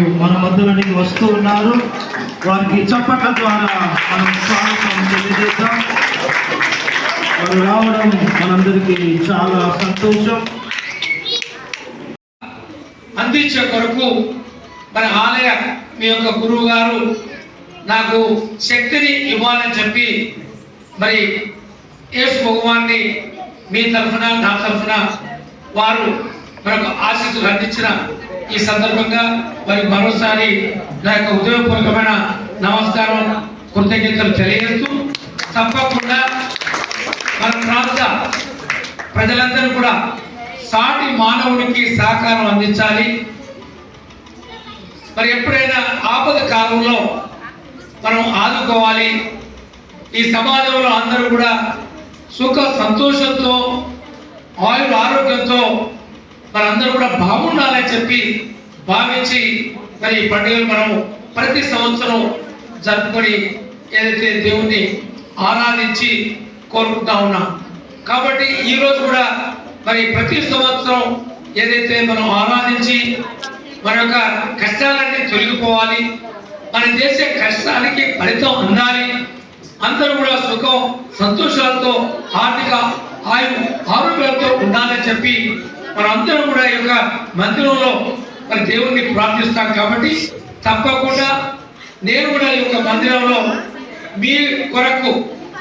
మన మధ్యలోనికి వస్తూ ఉన్నారు. వారికి చప్పట్ల ద్వారా మనం స్వాగతం తెలియజేద్దాం. వారు రావడం మనందరికీ చాలా సంతోషం. అందించే కొరకు మన ఆలయ మీ యొక్క గురువు గారు నాకు శక్తిని ఇవ్వాలని చెప్పి మరి యేసు భగవాన్ని మీ తరఫున నా తరఫున వారు మనకు ఆశీస్సులు అందించిన ఈ సందర్భంగా మరి మరోసారి నా యొక్క ఉదయపూర్వకమైన నమస్కారం కృతజ్ఞతలు తెలియజేస్తూ తప్పకుండా మన ప్రాంత ప్రజలందరూ కూడా సాటి మానవునికి సహకారం అందించాలి. మరి ఎప్పుడైనా ఆపద కాలంలో మనం ఆదుకోవాలి. ఈ సమాజంలో అందరూ కూడా సుఖ సంతోషంతో ఆయుర ఆరోగ్యంతో మనందరూ కూడా బాగుండాలని చెప్పి భావించి మరి ఈ పండుగను మనం ప్రతి సంవత్సరం జరుపుకొని ఏదైతే దేవుణ్ణి ఆరాధించి కోరుకుంటా ఉన్నాం. కాబట్టి ఈరోజు కూడా మరి ప్రతి సంవత్సరం ఏదైతే మనం ఆరాధించి మన యొక్క కష్టాలన్నీ తొలగిపోవాలి మన చేసే కష్టానికి ఫలితం అందాలి అందరూ కూడా సుఖం సంతోషాలతో ఆర్థిక ఆయు ఆరోగ్యాలతో ఉండాలని చెప్పి మనందరం కూడా ఈ యొక్క మందిరంలో మరి దేవుణ్ణి ప్రార్థిస్తాం కాబట్టి తప్పకుండా నేను కూడా ఈ యొక్క మందిరంలో మీ కొరకు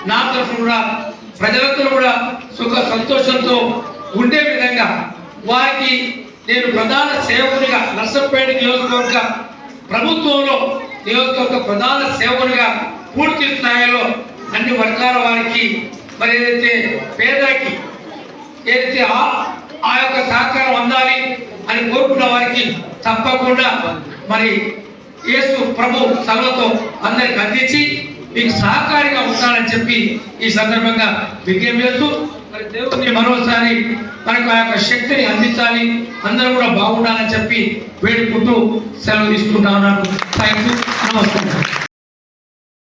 నా తరఫున కూడా ప్రజలందరూ కూడా సుఖ సంతోషంతో ఉండే విధంగా వారికి నేను ప్రధాన సేవకునిగా నర్సంపేట నియోజకవర్గ ప్రభుత్వంలో నియోజకవర్గ ప్రధాన సేవకునిగా పూర్తి స్థాయిలో అన్ని వర్గాల వారికి మరి ఏదైతే పేదలకి ఏదైతే ఆ- యొక్క సహకారం అందాలి అని కోరుకున్న వారికి తప్పకుండా మరి యేసు ప్రభు సలవతో అందరికి అందించి మీకు సహకారిగా ఉంటానని చెప్పి ఈ సందర్భంగా విజ్ఞప్తి చేస్తూ మరి దేవుని మరోసారి మనకు ఆ యొక్క శక్తిని అందించాలి అందరూ కూడా బాగుండాలని చెప్పి వేడుకుంటూ సెలవు తీసుకుంటా ఉన్నాను. థ్యాంక్ యూ నమస్కారం